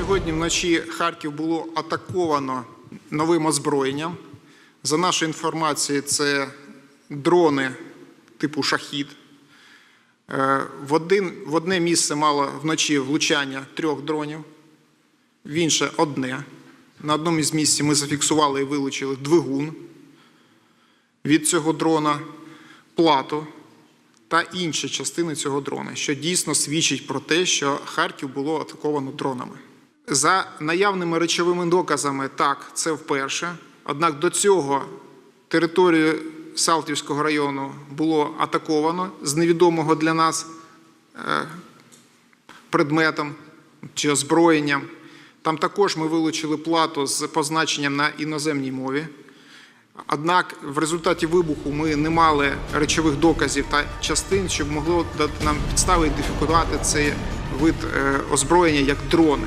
Сьогодні вночі Харків було атаковано новим озброєнням. За нашою інформацією, це дрони типу шахід. Е, В, один, в одне місце мало вночі влучання трьох дронів, в інше одне. На одному із місць ми зафіксували і вилучили двигун від цього дрона, плату та інші частини цього дрона, що дійсно свідчить про те, що Харків було атаковано дронами. За наявними речовими доказами, так, це вперше. Однак до цього територію Салтівського району було атаковано з невідомого для нас е, предметом чи озброєнням. Там також ми вилучили плату з позначенням на іноземній мові. Однак в результаті вибуху ми не мали речових доказів та частин, щоб могло дати нам підстави ідентифікувати цей вид е, озброєння як дрони.